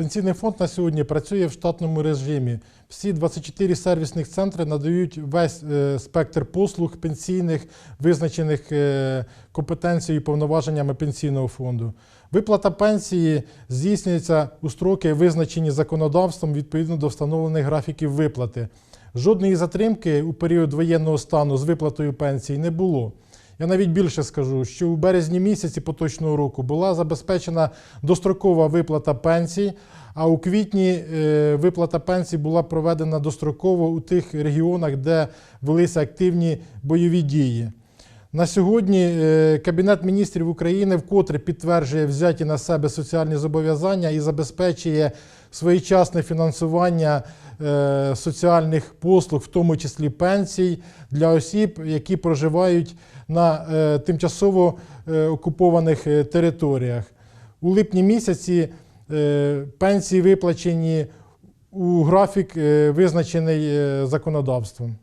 Пенсійний фонд на сьогодні працює в штатному режимі. Всі 24 сервісних центри надають весь е, спектр послуг пенсійних, визначених е, компетенцією і повноваженнями пенсійного фонду. Виплата пенсії здійснюється у строки, визначені законодавством відповідно до встановлених графіків виплати. Жодної затримки у період воєнного стану з виплатою пенсії не було. Я навіть більше скажу, що у березні місяці поточного року була забезпечена дострокова виплата пенсій, а у квітні е, виплата пенсій була проведена достроково у тих регіонах, де велися активні бойові дії. На сьогодні е, Кабінет міністрів України вкотре підтверджує взяті на себе соціальні зобов'язання і забезпечує своєчасне фінансування соціальних послуг, в тому числі пенсій, для осіб, які проживають на е, тимчасово е, окупованих е, територіях. У липні місяці е, пенсії виплачені у графік, е, визначений е, законодавством.